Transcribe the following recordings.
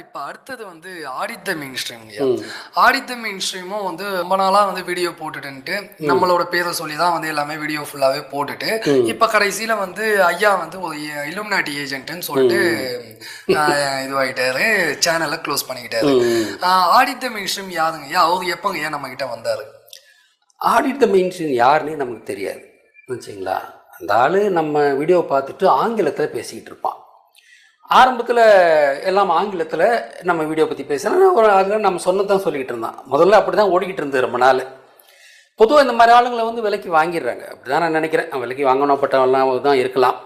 இப்போ அடுத்தது வந்து ஆடித்த மெயின் ஸ்ட்ரீம் ஆடித்த மெயின் ஸ்ட்ரீமும் வந்து ரொம்ப நாளாக வந்து வீடியோ போட்டுட்டுன்ட்டு நம்மளோட பேரை சொல்லி தான் வந்து எல்லாமே வீடியோ ஃபுல்லாகவே போட்டுட்டு இப்போ கடைசியில் வந்து ஐயா வந்து ஒரு இலுமினாட்டி ஏஜென்ட்னு சொல்லிட்டு ஆஹ், இதுவாயிட்டாரு சேனலை க்ளோஸ் பண்ணிக்கிட்டாரு. ஆடித்த மெயின் ஸ்ட்ரீம் யாருங்க? ஐயா அவர் எப்போங்க ஐயா நம்ம கிட்ட வந்தாரு? ஆடிட் த மெயின்ஸ்ட்ரீம் யாருன்னே நமக்கு தெரியாது. வச்சுங்களா அந்த ஆள் நம்ம வீடியோ பார்த்துட்டு ஆங்கிலத்தில் பேசிக்கிட்டு இருப்பான். ஆரம்பத்தில் எல்லாம் ஆங்கிலத்தில் நம்ம வீடியோ பற்றி பேசினா ஒரு அதில் நம்ம சொன்னதான் சொல்லிக்கிட்டு இருந்தான். முதல்ல அப்படி தான் ஓடிக்கிட்டு இருந்தது ரொம்ப நாள். பொதுவாக இந்த மாதிரி ஆளுங்களை வந்து விலைக்கு வாங்கிடுறாங்க. அப்படி தான் நான் நினைக்கிறேன். அவன் விலைக்கு வாங்கணுப்பட்டவெல்லாம் தான் இருக்கலாம்.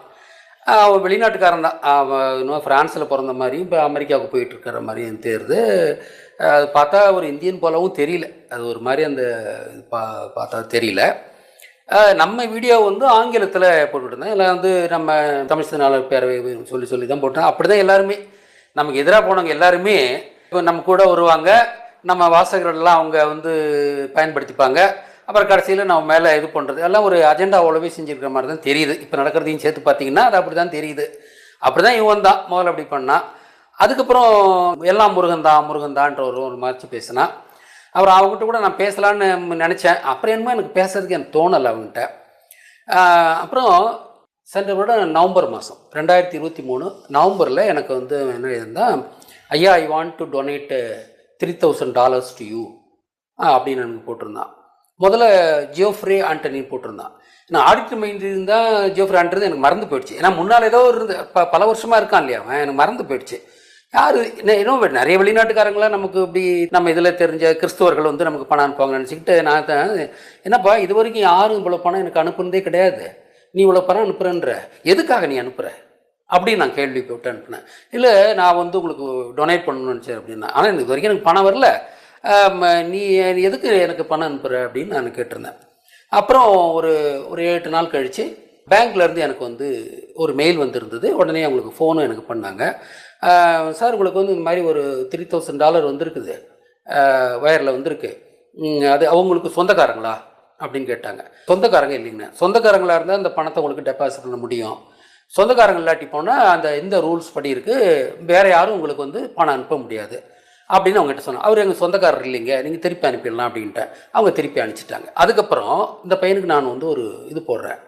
அவன் வெளிநாட்டுக்காரன் தான். அவன் இன்னும் ஃப்ரான்ஸில் பிறந்த மாதிரி இப்போ அமெரிக்காவுக்கு போயிட்டு இருக்கிற மாதிரியும் தெரியுது அது பார்த்தா ஒரு இந்தியன் போலவும் தெரியல. அது ஒரு மாதிரி அந்த இது பா பார்த்தா தெரியல. நம்ம வீடியோ வந்து ஆங்கிலத்தில் போட்டுருந்தேன் இல்லை வந்து நம்ம தமிழ் சினாளர் பேரவை சொல்லி சொல்லி தான் போட்டோம் அப்படி தான் எல்லாருமே நமக்கு எதிராக போனவங்க எல்லாருமே இப்போ நம்ம கூட வருவாங்க. நம்ம வாசகர்கள்லாம் அவங்க வந்து பயன்படுத்திப்பாங்க. அப்புறம் கடைசியில் நம்ம மேலே இது பண்ணுறது எல்லாம் ஒரு அஜெண்டாவோடவே செஞ்சுருக்கிற மாதிரி தான் தெரியுது. இப்போ நடக்கிறதையும் சேர்த்து பார்த்தீங்கன்னா அது அப்படி தான் தெரியுது. அப்படி தான் இவன் தான். முதல்ல அப்படி பண்ணான். அதுக்கப்புறம் எல்லாம் முருகன் தான் முருகன் தான்ற ஒரு ஒரு மாதிரி பேசினான். அப்புறம் அவங்ககிட்ட கூட நான் பேசலான்னு நினச்சேன். அப்புறம் என்னமோ எனக்கு பேசுறதுக்கு எனக்கு தோணலை அவங்ககிட்ட அப்புறம் சென்ற வருடம் நவம்பர் மாதம் ரெண்டாயிரத்தி இருபத்தி மூணு நவம்பரில் எனக்கு வந்து என்ன இருந்தால் ஐயா I want to donate three thousand dollars to you அப்படின்னு எனக்கு போட்டிருந்தான் முதல்ல ஜியோஃப்ரே ஆண்டனி போட்டிருந்தான் நான் ஆடிட்டர் மைண்ட் இருந்தால் ஜியோஃப்ரே ஆண்டது எனக்கு மறந்து போயிடுச்சு. ஏன்னா முன்னால் ஏதோ இருந்து ப பல வருஷமாக இருக்கான் இல்லையா அவன் எனக்கு மறந்து போயிடுச்சு. யார்? இன்னும் நிறைய வெளிநாட்டுக்காரங்களாம் நமக்கு இப்படி நம்ம இதில் தெரிஞ்ச கிறிஸ்தவர்கள் வந்து நமக்கு பணம் அனுப்புவாங்க நினச்சிக்கிட்டு நான் தான் என்னப்பா இது வரைக்கும் யாரும் இவ்வளோ பணம் எனக்கு அனுப்புனதே கிடையாது. நீ இவ்வளோ பணம் அனுப்புறன்ற எதுக்காக நீ அனுப்புற? அப்படின்னு நான் கேள்வி போட்டு அனுப்புனேன். இல்லை நான் வந்து உங்களுக்கு டொனேட் பண்ணணும்னு நினச்சேன் அப்படின்னா. ஆனால் இது வரைக்கும் எனக்கு பணம் வரல. நீ எதுக்கு எனக்கு பணம் அனுப்புற அப்படின்னு நான் கேட்டிருந்தேன். அப்புறம் ஒரு ஒரு எட்டு நாள் கழித்து பேங்க்லேருந்து எனக்கு வந்து ஒரு மெயில் வந்திருந்தது. உடனே அவங்களுக்கு ஃபோனும் எனக்கு பண்ணாங்க. சார் உங்களுக்கு வந்து இந்த மாதிரி ஒரு த்ரீ தௌசண்ட் டாலர் வந்திருக்குது. வயரில் வந்திருக்கு. அது அவங்களுக்கு சொந்தக்காரங்களா? அப்படின்னு கேட்டாங்க. சொந்தக்காரங்க இல்லைங்க சொந்தக்காரங்களாக இருந்தால் அந்த பணத்தை உங்களுக்கு டெபாசிட் பண்ண முடியும். சொந்தக்காரங்க இல்லாட்டி போனால் அந்த இந்த ரூல்ஸ் படி இருக்குது வேறு யாரும் உங்களுக்கு வந்து பணம் அனுப்ப முடியாது. அப்படின்னு அவங்ககிட்ட சொன்னாங்க. அவர் எங்கள் சொந்தக்காரர் இல்லைங்க. நீங்கள் திருப்பி அனுப்பிடலாம் அப்படின்ட்டு அவங்க திருப்பி அனுப்பிச்சிட்டாங்க. அதுக்கப்புறம் இந்த பையனுக்கு நான் வந்து ஒரு இது போடுறேன்.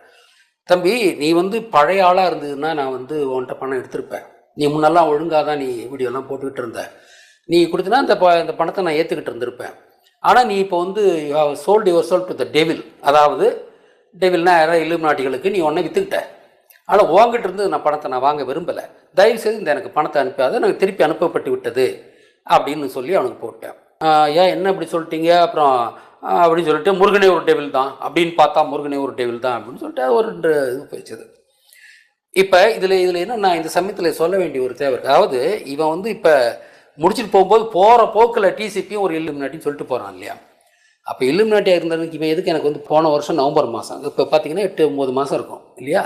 தம்பி நீ வந்து பழைய ஆளாக இருந்ததுன்னா நான் வந்து உன்கிட்ட பணம் எடுத்திருப்பேன். நீ முன்னெல்லாம் ஒழுங்காக தான் நீ வீடியோலாம் போட்டுக்கிட்டு இருந்த. நீ கொடுத்தினா இந்த ப இந்த பணத்தை நான் ஏற்றுக்கிட்டு இருந்திருப்பேன். ஆனால் நீ இப்போ வந்து sold your soul to the devil அதாவது டெவில்னா யாராவது இலும் நாட்டிகளுக்கு நீ உன்னை விற்றுக்கிட்ட ஆனால் உங்ககிட்ட இருந்து நான் பணத்தை நான் வாங்க விரும்பலை. தயவு செய்து இந்த எனக்கு பணத்தை அனுப்பாத எனக்கு திருப்பி அனுப்பப்பட்டு விட்டது அப்படின்னு சொல்லி அவனுக்கு போட்டேன். ஏன் என்ன இப்படி சொல்லிட்டீங்க? அப்புறம் அப்படின்னு சொல்லிட்டு முருகனே ஒரு டெவில் தான். அப்படின்னு பார்த்தா முருகனே ஒரு டெவில் தான் அப்படின்னு சொல்லிட்டு அது ஒரு ரெண்டு இது போயிடுச்சது இப்போ இதில் இதில் என்ன நான் இந்த சமயத்தில் சொல்ல வேண்டிய ஒரு தேவை. அதாவது இவன் வந்து இப்போ முடிச்சுட்டு போகும்போது போகிற போக்கில் டிசிபியும் ஒரு இல்லுமினாட்டின்னு சொல்லிட்டு போகிறான் இல்லையா? அப்போ இல்லுமினாட்டியாக இருந்ததுக்கு இவன் எதுக்கு எனக்கு வந்து போன வருஷம் நவம்பர் மாதம் இப்போ பார்த்தீங்கன்னா எட்டு ஒம்பது மாதம் இருக்கும் இல்லையா?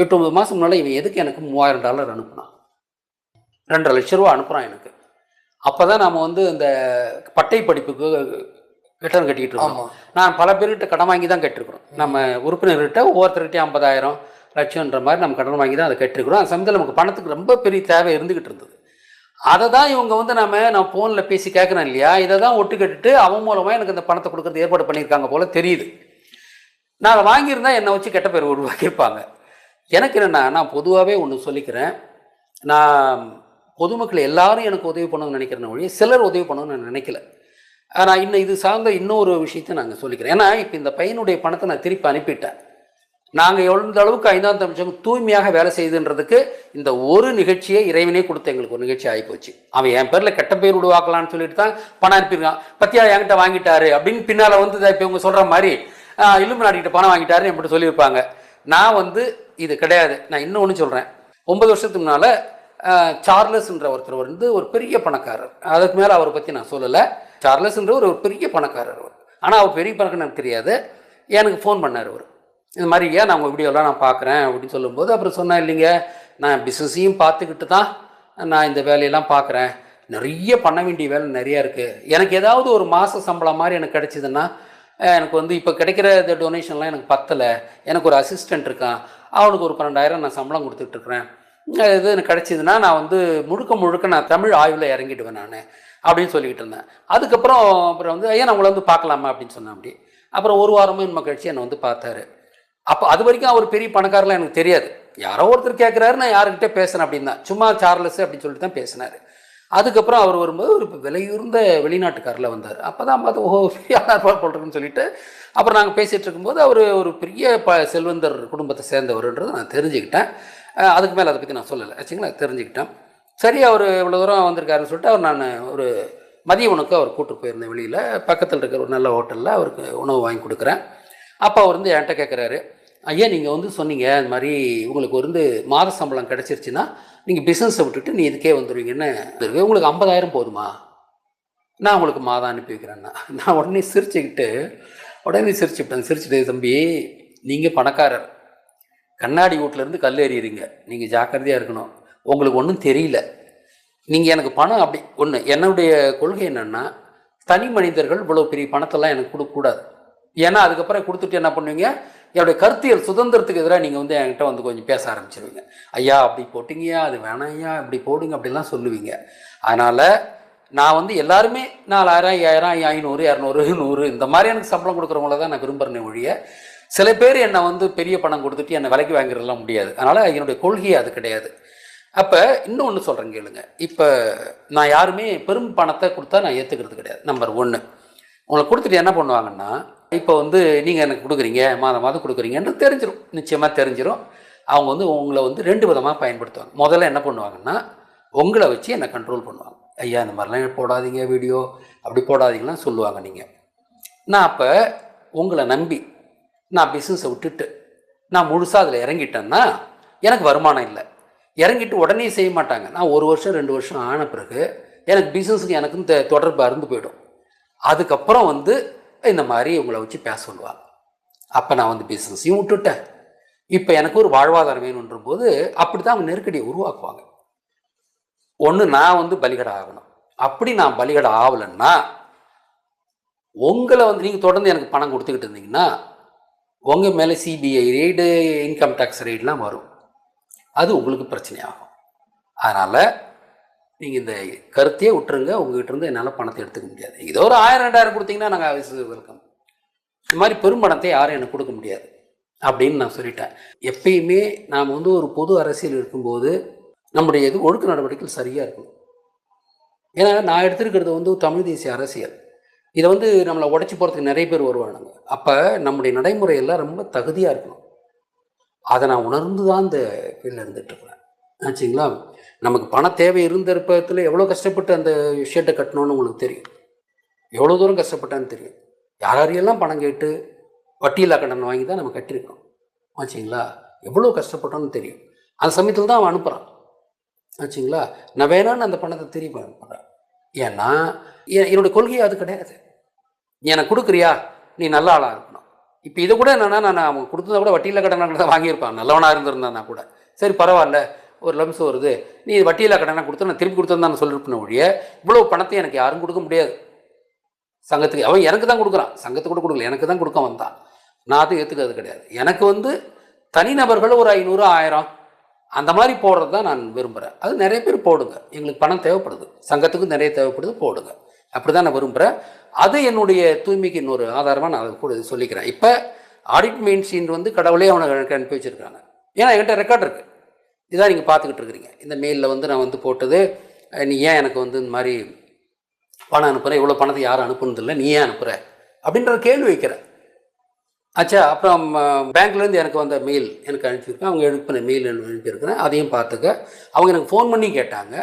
எட்டு ஒம்பது மாதம் முன்னால் இவன் எதுக்கு எனக்கு மூவாயிரம் டாலர் அனுப்புனான்? ரெண்டரை லட்ச ரூபா அனுப்புகிறான் எனக்கு. அப்போ தான் நாம் வந்து இந்த பட்டை படிப்புக்கு கட்டணம் கட்டிக்கிட்டு இருக்கோம். நான் பல பேர்கிட்ட கடன் வாங்கி தான் கட்டிருக்கிறோம். நம்ம உறுப்பினர்கிட்ட ஒவ்வொருத்தர்கிட்டையும் ஐம்பதாயிரம் லட்சம்ன்ற மாதிரி நம்ம கடன் வாங்கி தான் அதை கட்டிருக்கிறோம். அந்த சமயத்தில் நமக்கு பணத்துக்கு ரொம்ப பெரிய தேவை இருந்துக்கிட்டு இருந்தது. அதை தான் இவங்க வந்து நம்ம நான் ஃபோனில் பேசி கேட்குறேன் இல்லையா? இதை தான் ஒட்டு கட்டுட்டு அவன் மூலமாக எனக்கு இந்த பணத்தை கொடுக்கறது ஏற்பாடு பண்ணியிருக்காங்க போல் தெரியுது. நான் அதை வாங்கியிருந்தா என்னை வச்சு கெட்ட பேர் உருவாக்கியிருப்பாங்க எனக்கு என்னென்னா நான் பொதுவாகவே ஒன்று சொல்லிக்கிறேன். நான் பொதுமக்கள் எல்லாரும் எனக்கு உதவி பண்ணணும்னு நினைக்கிறேன் ஒழிய சிலர் உதவி பண்ணணும்னு நான் நினைக்கல. நான் இன்னும் இது சார்ந்த இன்னொரு விஷயத்தை நாங்கள் சொல்லிக்கிறேன். ஏன்னா இப்போ இந்த பையனுடைய பணத்தை நான் திருப்பி அனுப்பிட்டேன். நாங்கள் எந்த அளவுக்கு ஐந்தாம் தமிழகம் தூய்மையாக வேலை செய்யுதுன்றதுக்கு இந்த ஒரு நிகழ்ச்சியை இறைவனே கொடுத்த எங்களுக்கு ஒரு நிகழ்ச்சி ஆகிப்போச்சு. அவன் என் பேரில் கெட்ட பேர் உருவாக்கலாம்னு சொல்லிட்டு தான் பணம் அனுப்பியிருக்கான். பத்தியா என்கிட்ட வாங்கிட்டாரு அப்படின்னு பின்னால் வந்து இப்போ இவங்க சொல்கிற மாதிரி இலும்பு நாட்டிக்கிட்ட பணம் வாங்கிட்டாருன்னு எப்படி சொல்லியிருப்பாங்க. நான் வந்து இது கிடையாது. நான் இன்னொன்று சொல்கிறேன் ஒன்பது வருஷத்துக்கு முன்னால் சார்லஸ்ன்ற ஒருத்தர் வந்து ஒரு பெரிய பணக்காரர். அதுக்கு மேலே அவரை பற்றி நான் சொல்லலை. சார்லஸ்ன்ற ஒரு பெரிய பணக்காரர் அவர். ஆனால் அவர் பெரிய பணக்காரர் எனக்கு தெரியாது. எனக்கு ஃபோன் பண்ணார் அவர். இந்த மாதிரி ஏன் நான் உங்கள் வீடியோலாம் நான் பார்க்குறேன் அப்படின்னு சொல்லும்போது அப்புறம் சொன்னேன் இல்லைங்க நான் பிஸ்னஸையும் பார்த்துக்கிட்டு தான் நான் இந்த வேலையெல்லாம் பார்க்குறேன் நிறைய பண்ண வேண்டிய வேலை நிறையா இருக்குது எனக்கு ஏதாவது ஒரு மாத சம்பளம் மாதிரி எனக்கு கிடச்சிதுன்னா எனக்கு வந்து இப்போ கிடைக்கிற இந்த டொனேஷன்லாம் எனக்கு பத்தலை. எனக்கு ஒரு அசிஸ்டண்ட் இருக்கான். அவனுக்கு ஒரு பன்னெண்டாயிரம் நான் சம்பளம் கொடுத்துட்ருக்குறேன் இது எனக்கு கிடச்சிதுன்னா நான் வந்து முழுக்க முழுக்க நான் தமிழ் ஆய்வில் இறங்கிடுவேன் நான் அப்படின்னு சொல்லிக்கிட்டு இருந்தேன். அதுக்கப்புறம் அப்புறம் வந்து ஐயா நான் உங்களை வந்து பார்க்கலாமா? அப்படின்னு சொன்னேன் அப்படி. அப்புறம் ஒரு வாரமும் இன்னும் கழிச்சு என்னை வந்து பார்த்தாரு. அப்போ அது வரைக்கும் அவர் பெரிய பணக்காரலாம் எனக்கு தெரியாது. யாரோ ஒருத்தர் கேட்குறாரு நான் யாருக்கிட்டே பேசுகிறேன் அப்படின்னு தான். சும்மா சார்லஸ் அப்படின்னு சொல்லிட்டு தான் பேசினார். அதுக்கப்புறம் அவர் வரும்போது ஒரு விலையுர்ந்த வெளிநாட்டுக்காரில் வந்தார். அப்போ தான் பார்த்து ஓஹோ யார் போடுறதுன்னு சொல்லிட்டு அப்புறம் நாங்கள் பேசிகிட்டு இருக்கும்போது அவர் ஒரு பெரிய ப செல்வந்தர் குடும்பத்தை சேர்ந்தவர்ன்றதை நான் தெரிஞ்சுக்கிட்டேன். அதுக்கு மேலே அதை பற்றி நான் சொல்லலை. ஆச்சுங்களா? தெரிஞ்சுக்கிட்டேன். சரி அவர் இவ்வளோ தூரம் வந்திருக்காருன்னு சொல்லிட்டு அவர் நான் ஒரு மதிய உணவுக்கு அவர் கூப்பிட்டு போயிருந்தேன் வெளியில். பக்கத்தில் இருக்கிற ஒரு நல்ல ஹோட்டலில் அவருக்கு உணவு வாங்கி கொடுக்குறேன். அப்போ அவர் வந்து என்கிட்ட கேட்குறாரு ஐயா நீங்கள் வந்து சொன்னீங்க இந்த மாதிரி உங்களுக்கு வந்து மாத சம்பளம் கிடச்சிருச்சுன்னா நீங்கள் பிஸ்னஸை விட்டுட்டு நீ இதுக்கே வந்துடுவீங்கன்னு இருக்கு. உங்களுக்கு ஐம்பதாயிரம் போதுமா? நான் உங்களுக்கு மாதம் அனுப்பி வைக்கிறேன்னா. நான் உடனே சிரிச்சுக்கிட்டு உடனே சிரிச்சுட்டேன் சிரிச்சுட்டு தம்பி நீங்கள் பணக்காரர். கண்ணாடி வீட்டிலேருந்து கல் எறிகிறீங்க நீங்கள் ஜாக்கிரதையாக இருக்கணும். உங்களுக்கு ஒன்றும் தெரியல. நீங்கள் எனக்கு பணம் அப்படி ஒன்று என்னுடைய கொள்கை என்னென்னா தனி மனிதர்கள் இவ்வளோ பெரிய பணத்தெல்லாம் எனக்கு கொடுக்கக்கூடாது. ஏன்னா அதுக்கப்புறம் கொடுத்துட்டு என்ன பண்ணுவீங்க? என்னுடைய கருத்தியல் சுதந்திரத்துக்கு எதிராக நீங்கள் வந்து என்கிட்ட வந்து கொஞ்சம் பேச ஆரம்பிச்சிருவீங்க. ஐயா அப்படி போட்டிங்கய்யா அது வேணாம் ஐயா இப்படி போடுங்க அப்படிலாம் சொல்லுவீங்க. அதனால் நான் வந்து எல்லாருமே நாலாயிரம் ஐயாயிரம் ஐநூறு இரநூறு நூறு இந்த மாதிரி எனக்கு சம்பளம் கொடுக்குறவங்கள தான் நான் விரும்புகிறேன் ஒழிய சில பேர் என்னை வந்து பெரிய பணம் கொடுத்துட்டு என்னை விலைக்கு வாங்கிறதெல்லாம் முடியாது. அதனால் என்னுடைய கொள்கையே அது கிடையாது. அப்போ இன்னொன்று சொல்கிறேன் கேளுங்க. இப்போ நான் யாருமே பெரும் பணத்தை கொடுத்தா நான் ஏற்றுக்கிறது கிடையாது. நம்பர் ஒன்று உங்களை கொடுத்துட்டு என்ன பண்ணுவாங்கன்னா இப்போ வந்து நீங்கள் எனக்கு கொடுக்குறீங்க மாதம் மாதம் கொடுக்குறீங்கன்னு தெரிஞ்சிடும் நிச்சயமாக தெரிஞ்சிடும் அவங்க வந்து உங்களை வந்து ரெண்டு விதமாக பயன்படுத்துவாங்க. முதல்ல என்ன பண்ணுவாங்கன்னா உங்களை வச்சு என்னை கண்ட்ரோல் பண்ணுவாங்க. ஐயா இந்த மாதிரிலாம் போடாதீங்க வீடியோ அப்படி போடாதீங்கலாம் சொல்லுவாங்க நீங்கள் நான் அப்போ உங்களை நம்பி நான் பிஸ்னஸை விட்டுட்டு நான் முழுசாக அதில் இறங்கிட்டேன்னா எனக்கு வருமானம் இல்லை. இறங்கிட்டு உடனே செய்ய மாட்டாங்க. நான் ஒரு வருஷம் ரெண்டு வருஷம் ஆன பிறகு எனக்கு பிஸ்னஸுக்கு எனக்கும் தொடர்பு அருந்து போயிடும். அதுக்கப்புறம் வந்து இந்த மாதிரி உங்களை வச்சு பேச சொல்லுவாங்க அப்போ நான் வந்து பிஸ்னஸையும் விட்டுட்டேன். இப்போ எனக்கு ஒரு வாழ்வாதாரம் வேணுன்ற போது அப்படி தான் அவங்க நெருக்கடியை உருவாக்குவாங்க. ஒன்று நான் வந்து பலிகடை ஆகணும். அப்படி நான் பலிகடை ஆகலைன்னா உங்களை வந்து நீங்கள் தொடர்ந்து எனக்கு பணம் கொடுத்துக்கிட்டு இருந்தீங்கன்னா உங்கள் மேலே சிபிஐ ரெய்டு இன்கம் டேக்ஸ் ரெய்டெலாம் வரும். அது உங்களுக்கு பிரச்சனையாகும். அதனால் நீங்கள் இந்த கருத்தையே விட்டுருங்க. உங்ககிட்ட இருந்து என்னால் பணத்தை எடுத்துக்க முடியாது. ஏதோ ஒரு ஆயிரம் ரெண்டாயிரம் கொடுத்தீங்கன்னா நாங்கள் வெல்கம் இந்த மாதிரி பெரும்பணத்தை யாரும் எனக்கு கொடுக்க முடியாது அப்படின்னு நான் சொல்லிட்டேன். எப்பயுமே நாம் வந்து ஒரு பொது அரசியல் இருக்கும்போது நம்முடைய இது ஒழுக்க நடவடிக்கைகள் சரியாக இருக்கும் ஏன்னா நான் எடுத்திருக்கிறது வந்து தமிழ் தேசிய அரசியல். இதை வந்து நம்மளை உடச்சி போகிறதுக்கு நிறைய பேர் வருவானுங்க. அப்போ நம்முடைய நடைமுறையெல்லாம் ரொம்ப தகுதியாக இருக்கணும். அதை நான் உணர்ந்து தான் இந்த ஃபீல்டில் இருந்துகிட்ருக்குறேன் ஆச்சுங்களா? நமக்கு பண தேவை இருந்திருப்பத்தில் எவ்வளோ கஷ்டப்பட்டு அந்த விஷயத்தை கட்டணும்னு உங்களுக்கு தெரியும். எவ்வளோ தூரம் கஷ்டப்பட்டான்னு தெரியும். யார் யாரையெல்லாம் பணம் கேட்டு வட்டியில்லா கடன் வாங்கி தான் நம்ம கட்டியிருக்கோம். ஆச்சுங்களா? எவ்வளோ கஷ்டப்பட்டோம்னு தெரியும். அந்த சமயத்தில் தான் அவன் அனுப்புகிறான் ஆச்சுங்களா? நான் வேணான்னு அந்த பணத்தை திருப்பி அனுப்புகிறேன் ஏன்னா எ- என்னோட கொள்கை அது கிடையாது. நீ எனக்கு கொடுக்குறியா? நீ நல்ல ஆளாக இருக்கணும். இப்போ இதை கூட என்னென்னா நான் அவன் கொடுத்ததை கூட வட்டியில் கடன் தான் வாங்கியிருப்பான். நல்லவனாக இருந்திருந்தானா கூட. சரி பரவாயில்ல. ஒரு லம்ஸ் வருது. நீ வட்டியில் கடனை கொடுத்து நான் திருப்பி கொடுத்தேன்னு நான் சொல்லிருப்பேன் ஒழிய இவ்வளோ பணத்தை எனக்கு யாரும் கொடுக்க முடியாது. சங்கத்துக்கு அவன் எனக்கு தான் கொடுக்குறான். சங்கத்துக்கு கூட கொடுக்கல. எனக்கு தான் கொடுக்க வந்தான். நான் அதை ஏற்றுக்கிறது கிடையாது. எனக்கு வந்து தனிநபர்கள் ஒரு ஐநூறு ஆயிரம் அந்த மாதிரி போடுறது தான் நான் விரும்புகிறேன் அது நிறைய பேர் போடுங்க. எங்களுக்கு பணம் தேவைப்படுது. சங்கத்துக்கும் நிறைய தேவைப்படுது போடுங்க. அப்படி தான் நான் விரும்புகிறேன் அது என்னுடைய தூய்மைக்கு இன்னொரு ஆதாரமாக நான் அதை கூட சொல்லிக்கிறேன். இப்போ ஆடிட் மெயின்ஸின் வந்து கடவுளே அவனை எனக்கு அனுப்பி வச்சுருக்காங்க. ஏன்னா என்கிட்ட ரெக்கார்ட் இருக்குது இதான் நீங்கள் பார்த்துக்கிட்டு இருக்கிறீங்க. இந்த மெயிலில் வந்து நான் வந்து போட்டது நீ ஏன் எனக்கு வந்து இந்த மாதிரி பணம் அனுப்புகிற இவ்வளோ பணத்தை யாரும் அனுப்புனதில்லை நீ ஏன் அனுப்புகிற அப்படின்ற கேள்வி வைக்கிறேன். ஆச்சா அப்புறம் பேங்க்லேருந்து எனக்கு வந்த மெயில் எனக்கு அனுப்பியிருக்கேன். அவங்க எழுப்பின மெயில் அனுப்பியிருக்கிறேன். அதையும் பார்த்துக்க. அவங்க எனக்கு ஃபோன் பண்ணி கேட்டாங்க.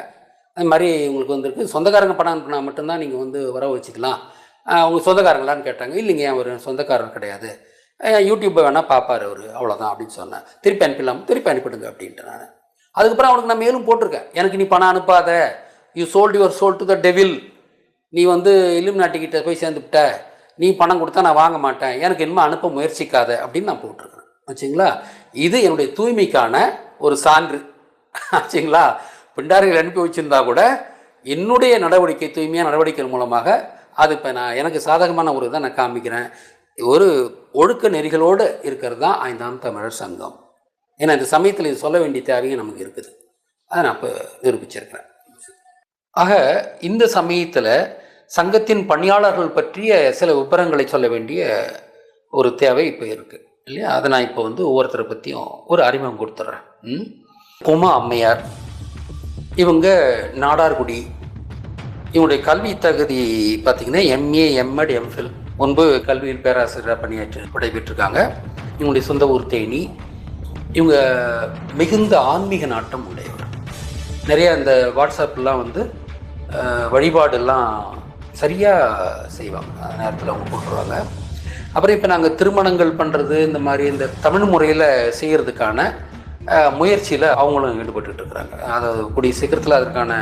அது மாதிரி உங்களுக்கு வந்திருக்கு. சொந்தக்காரங்க பணம் அனுப்புனா மட்டும்தான் நீங்கள் வந்து வர வச்சுக்கலாம். அவங்க சொந்தக்காரங்களான்னு கேட்டாங்க. இல்லைங்க அவர் சொந்தக்காரர் கிடையாது. யூடியூப்பை வேணால் பார்ப்பார் அவர். அவ்வளோதான் அப்படின்னு சொன்னேன். திருப்பி அனுப்பிடலாம். திருப்பி அனுப்பிடுங்க அப்படின்ட்டு நான். அதுக்கப்புறம் அவனுக்கு நான் மேலும் போட்டிருக்கேன். எனக்கு நீ பணம் அனுப்பாத. You sold your soul to the devil நீ வந்து இலும் நாட்டிக்கிட்ட போய் சேர்ந்துவிட்ட நீ பணம் கொடுத்தா நான் வாங்க மாட்டேன். எனக்கு இனிமேல் அனுப்ப முயற்சிக்காத அப்படின்னு நான் போட்டிருக்கேன். ஆச்சுங்களா? இது என்னுடைய தூய்மைக்கான ஒரு சான்று. ஆச்சுங்களா? பிண்டாரிகள் அனுப்பி வச்சிருந்தா கூட என்னுடைய நடவடிக்கை தூய்மையான நடவடிக்கைகள் மூலமாக அது இப்போ நான் எனக்கு சாதகமான ஒரு இதை நான் காமிக்கிறேன். ஒரு ஒழுக்க நெறிகளோடு இருக்கிறது தான் ஐந்தாம் தமிழர் சங்கம். ஏன்னா இந்த சமயத்தில் இது சொல்ல வேண்டிய தேவையும் நமக்கு இருக்குது. அதை நான் இப்போ நிரூபிச்சிருக்கிறேன். ஆக இந்த சமயத்தில் சங்கத்தின் பணியாளர்கள் பற்றிய சில விபரங்களை சொல்ல வேண்டிய ஒரு தேவை இப்போ இருக்குது இல்லையா? அதை நான் இப்போ வந்து ஒவ்வொருத்தரை பற்றியும் ஒரு அறிமுகம் கொடுத்துட்றேன். ம்? உமா அம்மையார் இவங்க நாடார்குடி இவங்களுடைய கல்வி தகுதி பார்த்திங்கன்னா எம்ஏ எம்எட் எம்ஃபில் முன்பு கல்வியில் பேராசிரியராக பணியாற்றி விடைபெற்றிருக்காங்க. இவங்களுடைய சொந்த ஊர் தேனி. இவங்க மிகுந்த ஆன்மீக நாட்டம் உடையவர். நிறைய இந்த வாட்ஸ்அப்லாம் வந்து வழிபாடெல்லாம் சரியாக செய்வாங்க. அந்த நேரத்தில் அவங்க போட்டுருவாங்க. அப்புறம் இப்போ நாங்கள் திருமணங்கள் பண்ணுறது இந்த மாதிரி இந்த தமிழ் முறையில் செய்கிறதுக்கான முயற்சியில் அவங்களும் ஈடுபட்டுட்டு இருக்கிறாங்க. கூடிய சீக்கிரத்தில் அதற்கான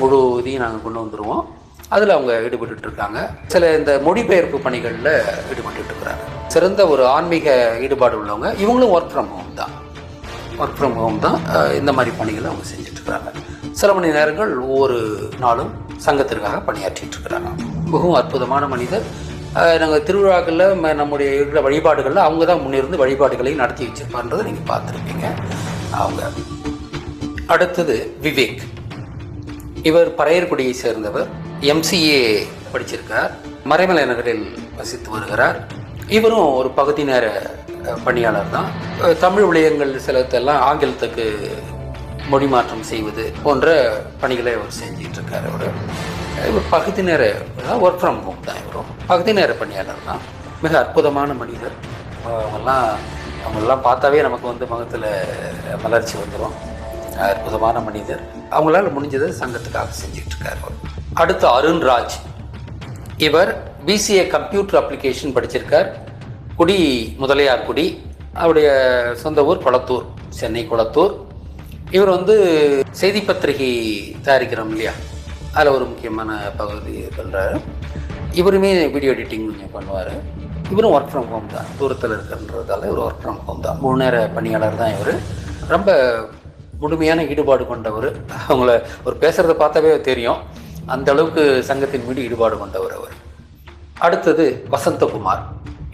முழு இதையும் நாங்கள் கொண்டு வந்துடுவோம் அதில் அவங்க ஈடுபட்டு இருக்காங்க சில இந்த மொழிபெயர்ப்பு பணிகளில் ஈடுபட்டு இருக்கிறாங்க சிறந்த ஒரு ஆன்மீக ஈடுபாடு உள்ளவங்க இவங்களும் ஒர்க் ஃப்ரம் ஹோம் தான். ஒர்க் ஃப்ரம் ஹோம் தான் இந்த மாதிரி பணிகளை அவங்க செஞ்சுட்டு இருக்கிறாங்க சில மணி நேரங்கள் ஒவ்வொரு நாளும் சங்கத்திற்காக பணியாற்றிட்டு இருக்கிறாங்க மிகவும் அற்புதமான மனிதர். நாங்கள் திருவிழாக்களில் ம- நம்முடைய இருக்கிற வழிபாடுகளில் அவங்க தான் முன்னிருந்து வழிபாடுகளை நடத்தி வச்சிருப்பான்றதை நீங்கள் பார்த்துருப்பீங்க. அவங்க. அடுத்தது விவேக். இவர் பறையர்குடியை சேர்ந்தவர். எம்சிஏ படிச்சிருக்கார். மறைமலை நகரில் வசித்து வருகிறார். இவரும் ஒரு பகுதி நேர பணியாளர் தான். தமிழ் விளையங்கள் சிலத்தெல்லாம் ஆங்கிலத்துக்கு மொழி மாற்றம் செய்வது போன்ற பணிகளை அவர் செஞ்சிட்டு இருக்கார் அவர். இவர் பகுதி நேர ஒர்க் ஃப்ரம் ஹோம் தான் இவரும் பகுதி நேர பணியாளர் தான். மிக அற்புதமான மனிதர். அவங்கெல்லாம் அவங்களெல்லாம் பார்த்தாவே நமக்கு வந்து முகத்தில் மலர்ச்சி வந்துடும் அற்புதமான மனிதர். அவங்களால முடிஞ்சதை சங்கத்துக்காக செஞ்சுட்டு இருக்காரு அவர். அடுத்து அருண்ராஜ் இவர் பிசிஏ கம்ப்யூட்டர் அப்ளிகேஷன் படிச்சிருக்கார். குடி முதலியார் குடி. அவருடைய சொந்த ஊர் கொளத்தூர் சென்னை கொளத்தூர். இவர் வந்து செய்தி பத்திரிகை தயாரிக்கிறோம் இல்லையா? அதில் ஒரு முக்கியமான பகுதி பண்ணுறாரு இவருமே வீடியோ எடிட்டிங் கொஞ்சம் பண்ணுவார். இவரும் ஒர்க் ஃப்ரம் ஹோம் தான். தூரத்தில் இருக்கிறன்றதால இவர் ஒர்க் ஃப்ரம் ஹோம் தான். முழு நேர பணியாளர் தான் இவர். ரொம்ப முழுமையான ஈடுபாடு கொண்டவர். அவங்கள ஒரு பேசுகிறத பார்த்தாவே தெரியும். அந்த அளவுக்கு சங்கத்தின் மீது ஈடுபாடு கொண்டவர் அவர். அடுத்தது வசந்தகுமார்.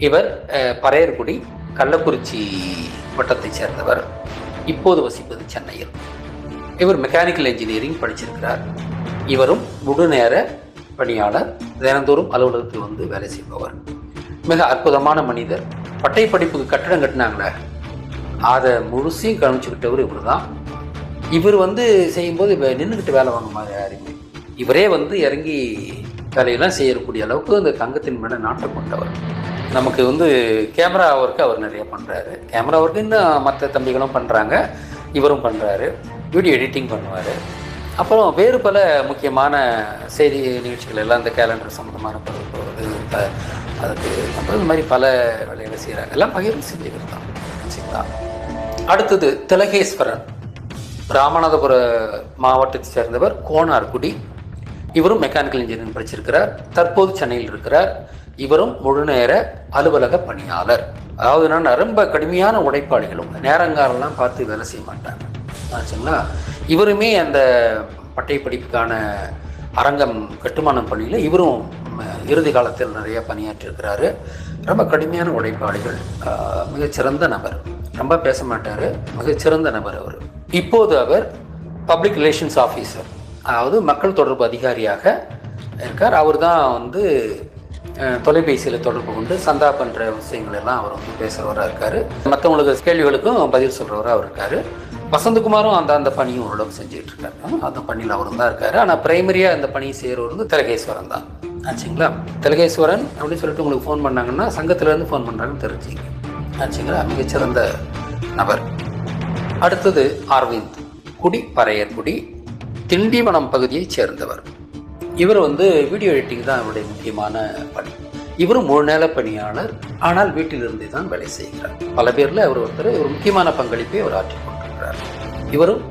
இவர் பறையர்குடி கள்ளக்குறிச்சி வட்டத்தைச் சேர்ந்தவர். இப்போது வசிப்பது சென்னையில். இவர் மெக்கானிக்கல் இன்ஜினியரிங் படிச்சிருக்கிறார். இவரும் முழுநேர பணியாளர். தினந்தோறும் அலுவலகத்தில் வந்து வேலை செய்பவர். மிக அற்புதமான மனிதர். பட்டை படிப்புக்கு கட்டடம் கட்டினாங்களே. அதை முழுசையும் கவனிச்சுக்கிட்டவர் இவர் தான் இவர் வந்து செய்யும்போது இப்போ நின்றுக்கிட்டு வேலை வாங்க மாதிரி யாருமே? இவரே வந்து இறங்கி வேலையெல்லாம் செய்யக்கூடிய அளவுக்கு இந்த தங்கத்தின் மேலே நாட்டம் கொண்டவர். நமக்கு வந்து கேமரா ஒர்க்கு அவர் நிறைய பண்ணுறாரு கேமரா ஒர்க்கு இன்னும் மற்ற தம்பிகளும் பண்ணுறாங்க இவரும் பண்ணுறாரு வீடியோ எடிட்டிங் பண்ணுவார். அப்புறம் வேறு பல முக்கியமான செய்தி நிகழ்ச்சிகள் எல்லாம் இந்த கேலண்டர் சம்மந்தமான பொருள் போகிறது அதுக்கு அப்புறம் இந்த மாதிரி பல வேலைகளை செய்கிறாங்க எல்லாம் பகிர்ந்து செஞ்சுக்கிறது தான். சரிங்களா? அடுத்தது திலகேஸ்வரன். ராமநாதபுர மாவட்டத்தை சேர்ந்தவர் கோனார்குடி. இவரும் மெக்கானிக்கல் இன்ஜினியரிங் படிச்சிருக்கிறார். தற்போது சென்னையில் இருக்கிறார். இவரும் முழு நேர அலுவலக பணியாளர். அதாவது நான் ரொம்ப கடுமையான உழைப்பாளிகளும் நேரங்காரெல்லாம் பார்த்து வேலை செய்ய மாட்டாங்க. ஆச்சுங்களா? இவருமே அந்த பட்டை படிப்புக்கான அரங்கம் கட்டுமானம் பணியில் இவரும் இறுதி காலத்தில் நிறைய பணியாற்றியிருக்கிறாரு ரொம்ப கடுமையான உழைப்பாளிகள் மிகச்சிறந்த நபர். ரொம்ப பேச மாட்டார். மிகச்சிறந்த நபர் அவர். இப்போது அவர் பப்ளிக் ரிலேஷன்ஸ் ஆஃபீஸர் அதாவது மக்கள் தொடர்பு அதிகாரியாக இருக்கார். அவர் தான் வந்து தொலைபேசியில் தொடர்பு கொண்டு சந்தா பண்ணுற விஷயங்கள் எல்லாம் அவர் வந்து பேசுகிறவராக இருக்கார். மற்றவங்களுக்கு கேள்விகளுக்கும் பதில் சொல்கிறவராக அவர் இருக்கார். வசந்தகுமாரும் அந்த அந்த பணியும் ஓரளவுக்கு செஞ்சுட்டு இருக்காரு அந்த பணியில் அவரும் தான் இருக்காரு. ஆனால் பிரைமரியாக அந்த பணியை செய்கிறவர் வந்து திலகேஸ்வரன் தான். ஆச்சுங்களா? திலகேஸ்வரன் அப்படின்னு சொல்லிட்டு உங்களுக்கு ஃபோன் பண்ணாங்கன்னா சங்கத்திலேருந்து ஃபோன் பண்ணுறாங்கன்னு தெரிஞ்சுங்க. ஆச்சுங்களா? மிகச்சிறந்த நபர். அடுத்தது அரவிந்த். குடி பறையர்குடி திண்டிவனம் பகுதியைச் சேர்ந்தவர். இவர் வந்து வீடியோ எடிட்டிங் தான் அவருடைய முக்கியமான பணி. இவரும் முழு நேர பணியாளர் ஆனால் வீட்டிலிருந்தே தான் வேலை செய்கிறார். பல பேரில் அவர் ஒருத்தர் ஒரு முக்கியமான பங்களிப்பை அவர் ஆற்றிக் கொண்டிருக்கிறார். இவரும்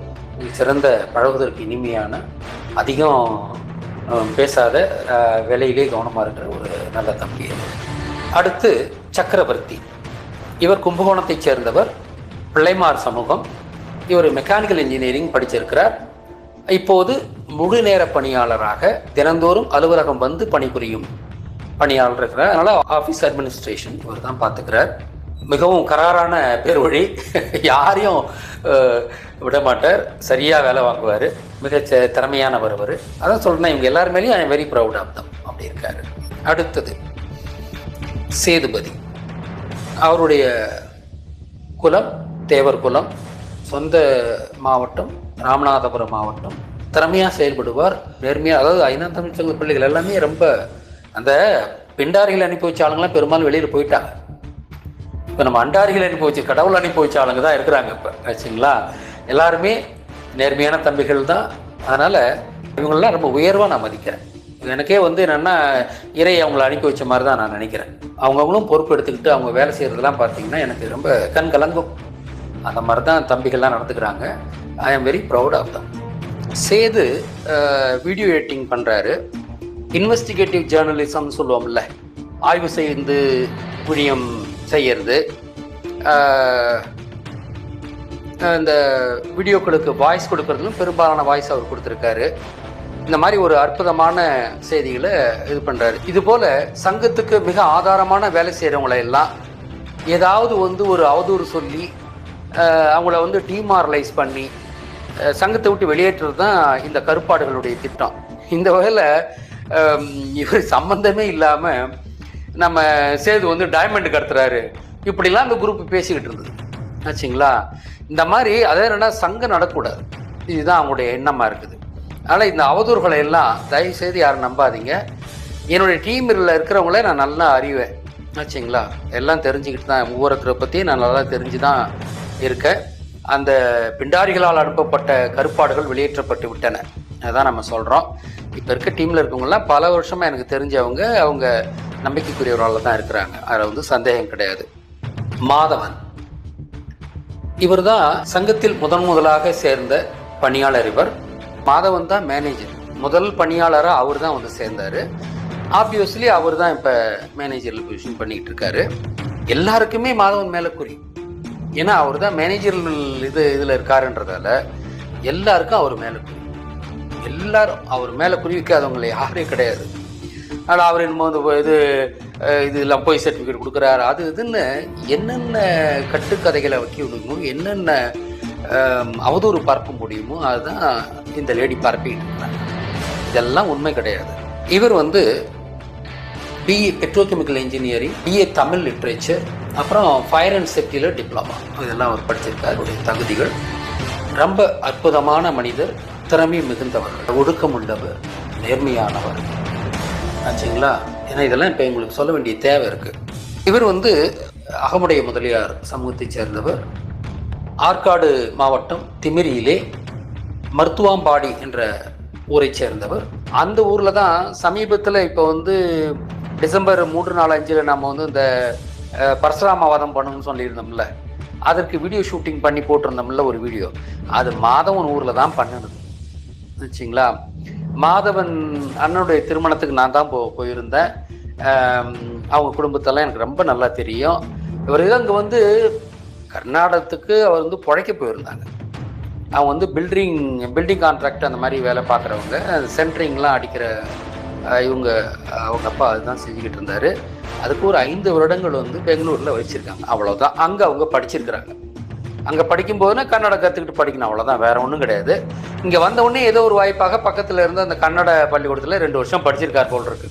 சிறந்த பழகுவதற்கு இனிமையான அதிகம் பேசாத வேலையிலே கவனமாக இருக்கிற ஒரு நல்ல தம்பி அடுத்து சக்கரவர்த்தி. இவர் கும்பகோணத்தைச் சேர்ந்தவர் பிள்ளைமார் சமூகம். இவர் மெக்கானிக்கல் இன்ஜினியரிங் படிச்சிருக்கிறார். இப்போது முழு நேர பணியாளராக தினந்தோறும் அலுவலகம் வந்து பணிபுரியும் பணியாளர் இருக்கிறார். அதனால் ஆஃபீஸ் அட்மினிஸ்ட்ரேஷன் இவர் தான் பார்த்துக்கிறார். மிகவும் கராரான பேர் வழி யாரையும் விட மாட்டார். சரியாக வேலை வாங்குவார். மிக ச- திறமையானவர் அவர். அதான் சொல்கிறேன் இவங்க எல்லாருமேலேயும் I very proud of them அப்படி இருக்காரு. அடுத்தது சேதுபதி. அவருடைய குலம் தேவர் குலம் சொந்த மாவட்டம் ராமநாதபுரம் மாவட்டம். திறமையாக செயல்படுவார் நேர்மையாக அதாவது ஐநா தமிழ் சங்க பிள்ளைகள் எல்லாமே ரொம்ப அந்த பிண்டாரிகள் அனுப்பி வச்ச ஆளுங்களாம் பெரும்பாலும் வெளியில் போயிட்டாங்க. இப்போ நம்ம அண்டாரிகள் அனுப்பி வச்சு கடவுள் அனுப்பி வச்ச ஆளுங்க தான் இருக்கிறாங்க இப்போ. ஆச்சுங்களா? எல்லாருமே நேர்மையான தம்பிகள் தான். அதனால் இவங்களெலாம் ரொம்ப உயர்வாக நான் மதிக்கிறேன். எனக்கே வந்து என்னென்னா இறை அவங்கள அனுப்பி வச்ச மாதிரி தான் நான் நினைக்கிறேன். அவங்கவுங்களும் பொறுப்பு எடுத்துக்கிட்டு அவங்க வேலை செய்கிறதெல்லாம் பார்த்தீங்கன்னா எனக்கு ரொம்ப கண் கலங்கும். அந்த மாதிரி தான் தம்பிகள்லாம் நடந்துக்கிறாங்க. I am very proud of them Sethu video editing பண்ணுறாரு இன்வெஸ்டிகேட்டிவ் ஜேர்னலிசம்னு சொல்லுவோம்ல. ஆய்வு செய்து புரியம் செய்யறது. இந்த வீடியோக்களுக்கு வாய்ஸ் கொடுக்கறதுலும் பெரும்பாலான வாய்ஸ் அவர் கொடுத்துருக்காரு. இந்த மாதிரி ஒரு அற்புதமான செய்திகளை இது பண்ணுறாரு இது போல் சங்கத்துக்கு மிக ஆதாரமான வேலை செய்கிறவங்கள எல்லாம் ஏதாவது வந்து ஒரு அவதூறு சொல்லி அவங்கள வந்து டீமாரலைஸ் பண்ணி சங்கத்தை விட்டு வெளியேற்றுறது தான் இந்த கருப்பாடுகளுடைய திட்டம். இந்த வகையில் இவர் சம்பந்தமே இல்லாமல் நம்ம சேது வந்து டைமண்ட் கடத்துறாரு. இப்படிலாம் அந்த குரூப் பேசிக்கிட்டு இருந்தது. ஆச்சுங்களா? இந்த மாதிரி அதே என்னன்னா சங்கம் நடக்கூடாது. இதுதான் அவங்களுடைய எண்ணமாக இருக்குது. அதனால் இந்த அவதூறுகளை எல்லாம் தயவுசெய்து யாரும் நம்பாதீங்க. என்னுடைய டீமில் இருக்கிறவங்கள நான் நல்லா அறிவேன். ஆச்சுங்களா? எல்லாம் தெரிஞ்சுக்கிட்டு தான் ஒவ்வொருத்தரை பற்றியும் நான் நல்லா தெரிஞ்சு தான் இருக்க அந்த பிண்டாரிகளால் அனுப்பப்பட்ட கருப்பாடுகள் வெளியேற்றப்பட்டு விட்டன. அதான் நம்ம சொல்கிறோம் இப்போ இருக்க டீமில் இருக்கவங்கலாம் பல வருஷமாக எனக்கு தெரிஞ்சவங்க அவங்க நம்பிக்கைக்குரியவர்களால் தான் இருக்கிறாங்க. அதில் வந்து சந்தேகம் கிடையாது. மாதவன். இவர் தான் சங்கத்தில் முதன் முதலாக சேர்ந்த பணியாளர் இவர். மாதவன் தான் மேனேஜர் முதல் பணியாளராக அவர் தான் வந்து சேர்ந்தார். ஆப்வியஸ்லி அவர் தான் இப்போ மேனேஜர் பொசிஷன் பண்ணிக்கிட்டு இருக்காரு. எல்லாருக்குமே மாதவன் மேலே குறி. ஏன்னா அவர் தான் மேனேஜர் இது இதில் இருக்காருன்றதால எல்லாருக்கும் அவர் மேலே குறி. எல்லாரும் அவர் மேலே குறி வைக்காதவங்களை யாரே கிடையாது. ஆனால் அவர் என்னமோ இந்த இது அஹ், இதெல்லாம் போய் சர்டிஃபிகேட் கொடுக்குறாரு. அது இதுன்னு என்னென்ன கட்டுக்கதைகளை வைக்க முடியுமோ என்னென்ன அவதூறு பரப்ப முடியுமோ அதுதான் இந்த லேடி பரப்பிக்கிட்டு இருக்கிறாங்க இதெல்லாம் உண்மை கிடையாது. இவர் வந்து BA petrochemical engineering BA Tamil literature அப்புறம் ஃபயர் அண்ட் சேஃப்டியில் டிப்ளமா இதெல்லாம் அவர் படிச்சிருக்கார் அவருடைய தகுதிகள். ரொம்ப அற்புதமான மனிதர் திறமை மிகுந்தவர் ஒடுக்கம் உள்ளவர் நேர்மையானவர். ஆச்சுங்களா? ஏன்னா இதெல்லாம் இப்போ எங்களுக்கு சொல்ல வேண்டிய தேவை இருக்குது இவர் வந்து அகமுடைய முதலியார் சமூகத்தைச் சேர்ந்தவர். ஆற்காடு மாவட்டம் திமிரியிலே மருத்துவாம்பாடி என்ற ஊரைச் சேர்ந்தவர். அந்த ஊரில் தான் சமீபத்தில் இப்போ வந்து டிசம்பர் மூன்று நாலு அஞ்சில் நம்ம வந்து இந்த அஹ், பரசுராமவாதம் பண்ணணும்னு சொல்லியிருந்தோம்ல. அதற்கு வீடியோ ஷூட்டிங் பண்ணி போட்டிருந்தோம்ல ஒரு வீடியோ அது மாதவன் ஊரில் தான் பண்ணினது. வச்சுங்களா மாதவன் அண்ணனுடைய திருமணத்துக்கு நான் தான் போ போயிருந்தேன். அவங்க குடும்பத்தெல்லாம் எனக்கு ரொம்ப நல்லா தெரியும். இவர் அங்கே வந்து கர்நாடகத்துக்கு அவர் வந்து பிழைக்க போயிருந்தாங்க. அவங்க வந்து பில்டிங் பில்டிங் கான்ட்ராக்ட் அந்த மாதிரி வேலை பார்க்குறவங்க. சென்ட்ரிங்லாம் அடிக்கிற இவங்க அவங்க அப்பா அதுதான் செஞ்சுக்கிட்டு இருந்தார். அதுக்கு ஒரு ஐந்து வருடங்கள் வந்து பெங்களூரில் வச்சுருக்காங்க. அவ்வளோதான் அங்கே அவங்க படிச்சிருக்கிறாங்க. அங்கே படிக்கும்போதுனா கன்னடம் கற்றுக்கிட்டு படிக்கணும். அவ்வளோதான் வேற ஒன்றும் கிடையாது. இங்கே வந்த உடனே ஏதோ ஒரு வாய்ப்பாக பக்கத்தில் இருந்து அந்த கன்னட பள்ளிக்கூடத்தில் ரெண்டு வருஷம் படிச்சிருக்கார் போல் இருக்கு.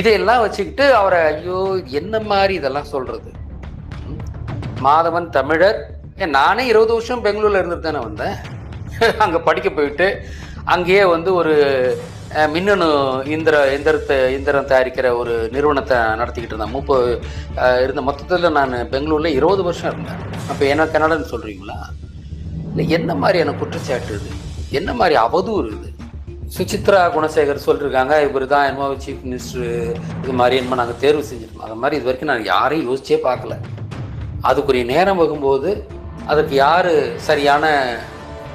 இதையெல்லாம் வச்சுக்கிட்டு அவரை ஐயோ என்ன மாதிரி இதெல்லாம் சொல்கிறது மாதவன் தமிழர். ஏன் நானே இருபது வருஷம் பெங்களூர்ல இருந்துட்டு தானே வந்தேன். அங்கே படிக்க போயிட்டு அங்கேயே வந்து ஒரு மின்னணு இந்திர எந்திரத்தை இந்திரம் தயாரிக்கிற ஒரு நிறுவனத்தை நடத்திக்கிட்டு இருந்தேன். முப்பது இருந்த மொத்தத்தில் நான் பெங்களூரில் இருபது வருஷம் இருந்தேன். அப்போ என்ன கன்னடன்னு சொல்கிறீங்களா இல்லை என்ன மாதிரியான குற்றச்சாட்டு இது? என்ன மாதிரி அவதூறு இது? சுசித்ரா குணசேகர் சொல்லியிருக்காங்க இவர் தான் என்னமோ சீஃப் மினிஸ்டர் இது மாதிரி என்னமோ நாங்கள் தேர்வு செஞ்சிருக்கோம். அது மாதிரி இது வரைக்கும் நான் யாரையும் யோசிச்சே பார்க்கல. அதுக்குரிய நேரம் வகும்போது அதுக்கு யார் சரியான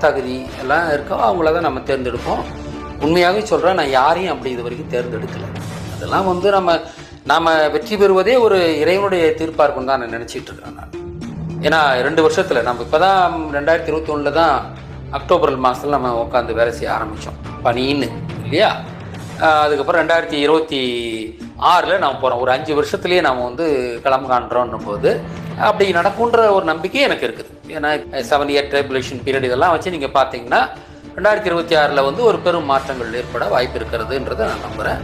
தகுதி எல்லாம் இருக்கோ அவங்கள தான் நம்ம தேர்ந்தெடுப்போம். உண்மையாகவே சொல்கிறேன் நான் யாரையும் அப்படி இது வரைக்கும் தேர்ந்தெடுக்கலை. அதெல்லாம் வந்து நம்ம நாம் வெற்றி பெறுவதே ஒரு இறைவனுடைய தீர்ப்பாக இருக்கும்னு தான் நான் நினச்சிட்டு இருக்கிறேன் நான். ஏன்னா ரெண்டு வருஷத்தில் நம்ம இப்போ தான் ரெண்டாயிரத்தி இருபத்தி ஒன்றில் தான் அக்டோபர் மாதத்தில் நம்ம உட்காந்து வேலை செய்ய ஆரம்பித்தோம் பனின்னு இல்லையா? அதுக்கப்புறம் ரெண்டாயிரத்தி இருபத்தி ஆறில் நாம் போகிறோம் ஒரு அஞ்சு வருஷத்துலேயே நாம் வந்து களம் காண்றோன்னும் போது அப்படி நடக்குன்ற ஒரு நம்பிக்கை எனக்கு இருக்குது. ஏன்னா செவன் இயர் ட்ரைபுலேஷன் பீரியட் இதெல்லாம் வச்சு நீங்கள் பார்த்தீங்கன்னா ரெண்டாயிரத்தி இருபத்தி ஆறில் வந்து ஒரு பெரும் மாற்றங்கள் ஏற்பட வாய்ப்பு இருக்கிறதுன்றதை நான் நம்புகிறேன்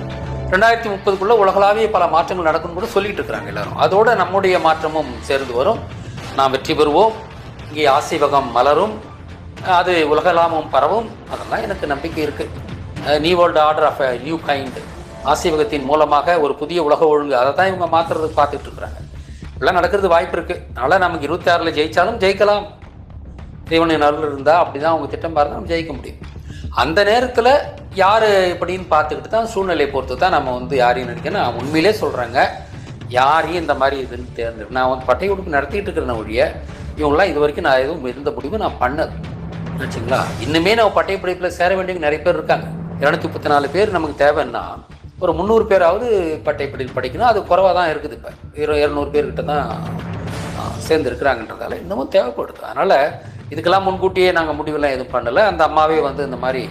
ரெண்டாயிரத்தி முப்பதுக்குள்ளே உலகளாவிய பல மாற்றங்கள் நடக்கும்னு கூட சொல்லிட்டு இருக்கிறாங்க எல்லாரும். அதோட நம்முடைய மாற்றமும் சேர்ந்து வரும். நாம் வெற்றி பெறுவோம். இங்கே ஆசைவகம் மலரும். அது உலகலாமும் பரவும். அதெல்லாம் எனக்கு நம்பிக்கை இருக்குது new world order of a new kind ஆசீவகத்தின் மூலமாக ஒரு புதிய உலக ஒழுங்கு அதை தான் இவங்க மாற்றுறதுக்கு பார்த்துட்டு இருக்கிறாங்க. இப்படிலாம் நடக்கிறது வாய்ப்பு இருக்குது அதனால் நமக்கு இருபத்தி ஆறில் ஜெயித்தாலும் ஜெயிக்கலாம். இறைவனின் அருள் இருந்தால் அப்படி தான் அவங்க திட்டம் பார்த்தா நம்ம ஜெயிக்க முடியும். அந்த நேரத்தில் யார் இப்படின்னு பார்த்துக்கிட்டு தான் சூழ்நிலையை பொறுத்து தான் நம்ம வந்து யாரையும் நினைக்கணும் நான் உண்மையிலே சொல்கிறேங்க யாரையும் இந்த மாதிரி இதுன்னு தேர்ந்து நான் வந்து பட்டை உடுப்பு நடத்திட்டு இருக்கிறேன் ஒழிய இவங்களாம் இது வரைக்கும் நான் எதுவும் இருந்த முடிவு நான் பண்ணது வச்சுங்களா இன்னுமே நம்ம பட்டை படிப்பில் சேர வேண்டிய நிறைய பேர் இருக்காங்க. இரநூத்தி முப்பத்தி நாலு பேர் நமக்கு தேவைன்னா ஒரு முந்நூறு பேராவது பட்டை படிப்பு படிக்கணும். அது குறைவாக தான் இருக்குது இப்போ. இரு இரநூறு பேர்கிட்ட தான் சேர்ந்து இருக்கிறாங்கன்றதால இன்னமும் தேவைப்படுது. அதனால் இதுக்கெல்லாம் முன்கூட்டியே நாங்கள் முடிவெல்லாம் எதுவும் பண்ணலை. அந்த அம்மாவே வந்து இந்த மாதிரி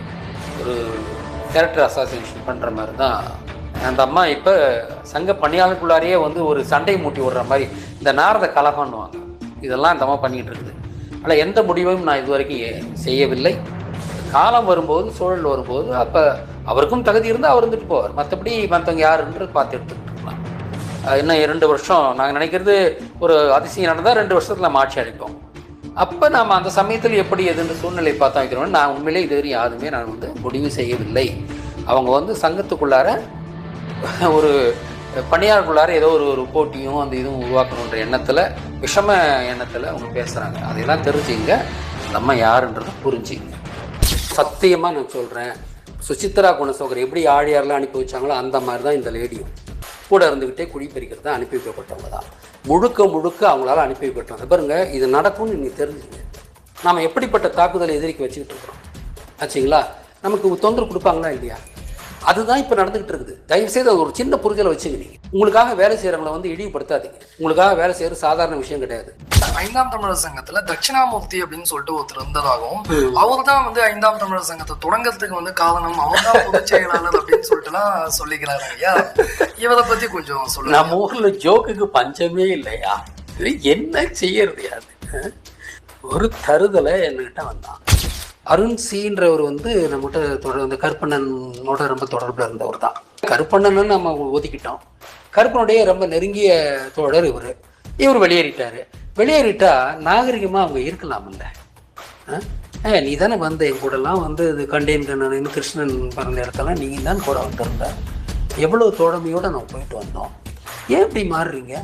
ஒரு கேரக்டர் அசோசியேஷன் பண்ணுற மாதிரி தான் அந்த அம்மா இப்போ சங்க பணியாளர்களுக்குள்ளாரையே வந்து ஒரு சண்டை மூட்டி விடுற மாதிரி இந்த நாரத கலகம்னுவாங்க. இதெல்லாம் இந்த அம்மா பண்ணிக்கிட்டு இருக்குது. ஆனால் எந்த முடிவையும் நான் இது வரைக்கும் செய்யவில்லை. காலம் வரும்போது சூழல் வரும்போது அப்போ அவருக்கும் தகுதி இருந்தால் அவர் இருந்துட்டு போவார். மற்றபடி மற்றவங்க யாருன்றது பார்த்து எடுத்துக்கிட்டு இருக்கலாம். இன்னும் இரண்டு வருஷம் நாங்கள் நினைக்கிறது ஒரு அதிசயம் நடந்தால் ரெண்டு வருஷத்தில் நம்ம ஆட்சி அளிப்போம் அப்போ நாம் அந்த சமயத்தில் எப்படி எதுன்னு சூழ்நிலை பார்த்தா வைக்கிறோம்னு நான் உண்மையிலே இதுவரை யாருமே நான் வந்து முடிவு செய்யவில்லை. அவங்க வந்து சங்கத்துக்குள்ளார ஒரு பணியாளர்களுக்குள்ளார ஏதோ ஒரு ஒரு போட்டியும் அந்த இதுவும் உருவாக்கணுன்ற எண்ணத்தில் விஷம எண்ணத்தில் அவங்க பேசுகிறாங்க அதையெல்லாம் தெரிஞ்சுங்க. நம்ம யாருன்றதை புரிஞ்சுங்க சத்தியமாக நான் சொல்கிறேன் சுசித்ரா குணசோகர் எப்படி ஆழியாரெலாம் அனுப்பி வச்சாங்களோ அந்த மாதிரி தான் இந்த லேடியும். கூட இருந்துக்கிட்டே குடி பறிக்கிறத அனுப்பி வைக்கப்பட்டவங்க தான். முழுக்க முழுக்க அவங்களால அனுப்பி வைக்கப்பட்டவங்க பாருங்க இது நடக்கும்னு நீங்கள் தெரிஞ்சுங்க. நாம் எப்படிப்பட்ட தாக்குதலை எதிர்க்க வச்சுக்கிட்டு இருக்கிறோம்? ஆச்சுங்களா? நமக்கு தொந்தரவு கொடுப்பாங்களா இல்லையா? அதுதான் இப்போ நடந்துகிட்டு இருக்குது. தயவுசெய்து அது ஒரு சின்ன புரிதலை வச்சுங்க நீங்கள் உங்களுக்காக வேலை செய்கிறவங்கள வந்து இழிவுபடுத்தாதீங்க. உங்களுக்காக வேலை செய்கிறது சாதாரண விஷயம் கிடையாது. ஐந்தாம் தமிழர் சங்கத்துல தட்சிணாமூர்த்தி அப்படின்னு சொல்லிட்டு ஒருத்தர் இருந்ததாகவும் அவர் தான் வந்து ஐந்தாம் தமிழர் சங்கத்தை தொடங்கறதுக்கு வந்து காரணம் அவர் தான் பொதுச் செயலாளர் அப்படின்னு சொல்லிட்டுலாம் சொல்லிக்கிறாரு ஐயா. இவரை பத்தி கொஞ்சம் சொல்லுங்க. நம்ம ஊர்ல ஜோக்குக்கு பஞ்சமே இல்லையா? என்ன செய்யறது அது? ஒரு தருதலை என்கிட்ட வந்தான். அருண் சின்றவர் வந்து நம்மகிட்ட தொடர் இந்த கருப்பண்ணனோட ரொம்ப தொடர்பில் இருந்தவர் தான். கருப்பண்ணன் நம்ம ஒதுக்கிட்டோம் கருப்பனுடைய ரொம்ப நெருங்கிய தோழர் இவர். இவர் வெளியேறிட்டாரு. வெளியேறிட்டா நாகரிகமாக அவங்க இருக்கலாம் இல்லை ஏ நீ தானே வந்த என் கூடலாம் வந்து இது கண்டேன் கண்ணன் கிருஷ்ணன் பிறந்த இடத்தெல்லாம் நீங்கள் தான் கூட வந்திருந்த. எவ்வளோ தோழமையோடு நம்ம போயிட்டு வந்தோம். ஏன் இப்படி மாறுறீங்க?